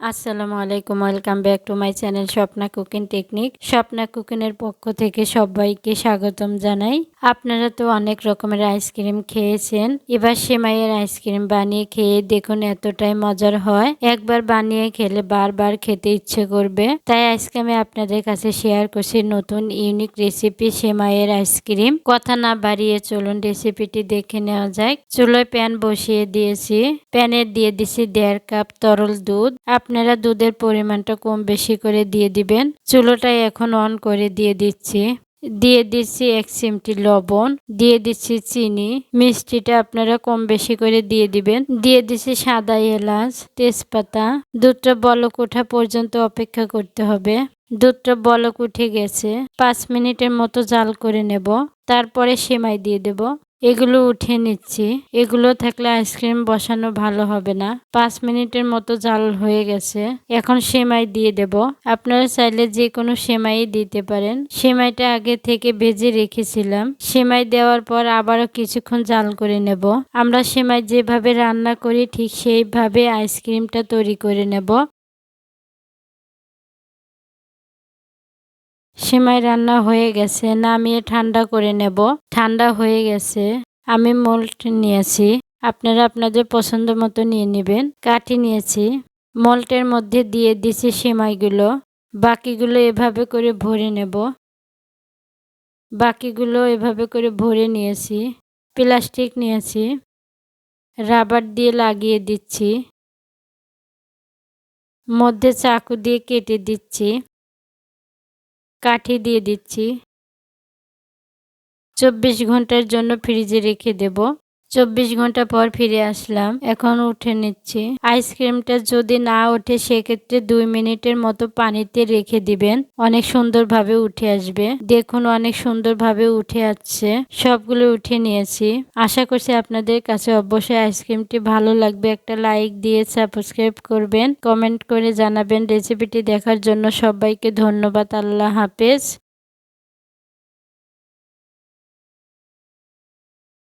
আসসালামু আলাইকুম, welcome back to my channel Swapna cooking technique. Swapna কুকিংয়ের পক্ষ থেকে সবাইকে স্বাগতম জানাই। আপনারা তো অনেক রকমের আইসক্রিম খেয়েছেন। এবার সেমাইয়ের আইসক্রিম বানিয়ে খেয়ে দেখুন এতটাই মজার হয়। একবার বানিয়ে খেলে বারবার খেতে ইচ্ছে করবে। তাই আজকে আমি আপনাদের কাছে শেয়ার করছি নতুন, ইউনিক রেসিপি সেমাইয়ের আইসক্রিম। কথা না বাড়িয়ে চলুন রেসিপিটি দেখে নেওয়া যায় চুলোয় প্যান বসিয়ে দিয়েছি। প্যানে দিয়ে দিছি দেড় কাপ তরল দুধ। আপনারা দুধের পরিমাণটা কম বেশি করে দিয়ে দিবেন। চুলোটাই এখন অন করে দিয়ে দিচ্ছি। দিয়ে দিচ্ছি এক চিমটি লবণ, দিয়ে দিচ্ছি চিনি। মিষ্টিটা আপনারা কম বেশি করে দিয়ে দিবেন। দিয়ে দিচ্ছি সাদা এলাচ, তেজপাতা। দুধটা বলক ওঠা পর্যন্ত অপেক্ষা করতে হবে। দুধটা বলক উঠে গেছে। পাঁচ মিনিটের মতো জাল করে নেব। তারপরে সেমাই দিয়ে দেব। এগুলো উঠে নিচ্ছি। এগুলো থাকলে আইসক্রিম বসানো ভালো হবে না। পাঁচ মিনিটের মতো জাল হয়ে গেছে। এখন সেমাই দিয়ে দেব। আপনারা চাইলে যে কোনো সেমাই দিতে পারেন। সেমাইটা আগে থেকে ভেজে রেখেছিলাম। সেমাই দেওয়ার পর আবারও কিছুক্ষণ জাল করে নেব। আমরা সেমাই যেভাবে রান্না করি ঠিক সেইভাবে আইসক্রিমটা তৈরি করে নেব। সেমাই রান্না হয়ে গেছে, নামিয়ে ঠান্ডা করে নেব। ঠান্ডা হয়ে গেছে, আমি মোল্ট নিয়েছি। আপনারা আপনাদের পছন্দ মতো নিয়ে নেবেন। কাঠি নিয়েছি, মল্টের মধ্যে দিয়ে দিছি সেমাইগুলো। বাকিগুলো এভাবে করে ভরে নেব। বাকিগুলো এভাবে করে ভরে নিয়েছি। প্লাস্টিক নিয়েছি। রাবার দিয়ে লাগিয়ে দিচ্ছি। মধ্যে চাকু দিয়ে কেটে দিচ্ছি। কাঠি দিয়ে দিচ্ছি। চব্বিশ ঘণ্টার জন্য ফ্রিজে রেখে দেব। চব্বিশ ঘণ্টা পর ফিরে আসলাম। এখন উঠে নিচ্ছি। আইসক্রিমটা যদি না ওঠে, সেক্ষেত্রে দুই মিনিটের মতো পানিতে রেখে দিবেন। অনেক সুন্দরভাবে উঠে আসবে। দেখুন, অনেক সুন্দরভাবে উঠে আসছে। সবগুলো উঠে নিয়েছি। আশা করছি আপনাদের কাছে অবশ্যই আইসক্রিমটি ভালো লাগবে। একটা লাইক দিয়ে সাবস্ক্রাইব করবেন। কমেন্ট করে জানাবেন। রেসিপিটি দেখার জন্য সবাইকে ধন্যবাদ। আল্লাহ হাফেজ।